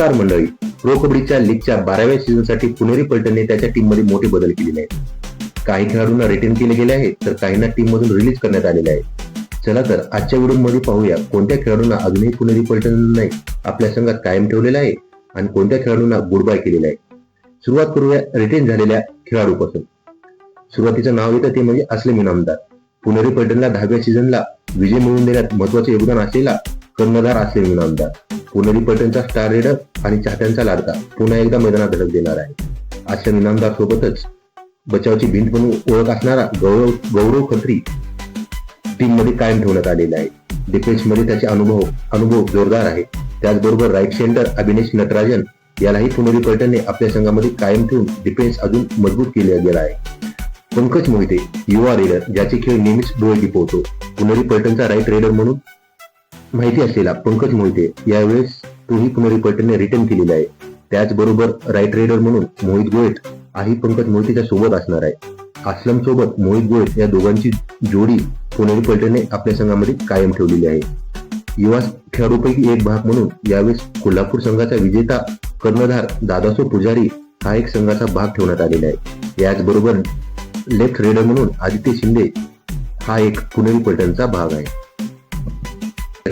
नमस्कार मंडळी. प्रो कबड्डीच्या लीगच्या बाराव्या सीझनसाठी पुणेरी पलटणने त्याच्या टीममध्ये मोठे बदल केलेले आहेत. काही खेळाडूंना रिटर्न केले गेले आहेत तर काहींना टीम मधून रिलीज करण्यात आलेले आहे. चला तर आजच्या व्हिडिओमध्ये पाहूया कोणत्या खेळाडूंना अजूनही पुणेरी पलटणने आपल्या संघात कायम ठेवलेला आहे आणि कोणत्या खेळाडूंना गुड बाय केलेला आहे. सुरुवात करूया रिटेन झालेल्या खेळाडूपासून. सुरुवातीचं नाव येतं ते म्हणजे अस्लम इनामदार. पुणेरी पलटणला दहाव्या सीझनला विजय मिळवून देण्यात महत्त्वाचे योगदान असलेला कर्णधार अस्लम इनामदार पुणेरी पलटणचा स्टार रेडर आणि चाहत्यांचा लाडका पुन्हा एकदा मैदानात धडक देणार आहे. अस्लम इनामदार सोबतच बचावची भिंत म्हणून ओळख असणारा गौरव गौरव खत्री टीममध्ये कायम ठेवण्यात आलेला आहे. डिफेन्समध्ये त्याचे अनुभव अनुभव जोरदार आहे. त्याचबरोबर राईट सेंटर अभिनेश नटराजन यालाही पुणेरी पलटणने आपल्या संघामध्ये कायम ठेवून डिफेन्स अजून मजबूत केला गेला आहे. पंकज मोहिते युवा रेडर ज्याचे खेळ नेहमीच डोळे टिपवतो. पुणेरी पलटणचा राईट रेडर म्हणून माहिती असलेला पंकज मोहिते यावेळेस तोही पुणेरी पलटणने रिटर्न केलेला आहे? त्याचबरोबर राईट रेडर म्हणून मोहित गोयट आही पंकज मोहितेच्या सोबत असणार आहे. असलम सोबत मोहित गोयट या दोघांची जोडी पुणेरी पलटणने आपल्या संघामध्ये कायम ठेवलेली आहे. युवा खेळाडूपैकी एक भाग म्हणून यावेळेस कोल्हापूर संघाचा विजेता कर्णधार दादासो पुजारी हा एक संघाचा भाग ठेवण्यात आलेला आहे. याचबरोबर लेफ्ट रेडर म्हणून आदित्य शिंदे हा एक पुणेरी पलटणचा भाग आहे.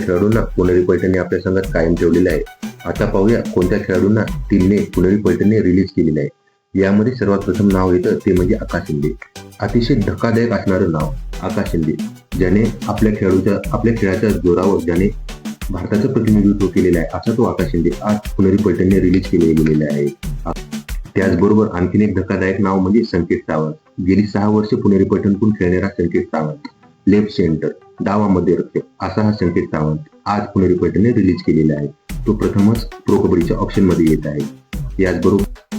खेळाडूंना पुणेरी पलटणने आपल्या संघात कायम ठेवलेले आहे. आता पाहूया कोणत्या खेळाडूंना टीमने पुणेरी पलटणने रिलीज केलेले आहे. यामध्ये सर्वात प्रथम नाव येतं ते म्हणजे आकाश शिंदे. अतिशय धक्कादायक असणारं नाव आकाश शिंदे ज्याने आपल्या खेळाडूच्या आपल्या खेळाच्या जोरावर ज्याने भारताचं प्रतिनिधित्व केलेलं आहे असा तो आकाश शिंदे आज पुणेरी पलटणने रिलीज केले गेलेले आहे. त्याचबरोबर आणखीन एक धक्कादायक नाव म्हणजे संकेत सावंत. गेली सहा वर्ष पुणेरी पैठणकडून खेळणारा संकेत सावंत. लेफ्ट सेंटर डावामध्ये रक्षक असा हा संकेत सावंत आज पुणेरी रिलीज केलेला आहे. तो प्रथमच प्रो कबड्डीच्या ऑप्शनमध्ये येत आहे. याचबरोबर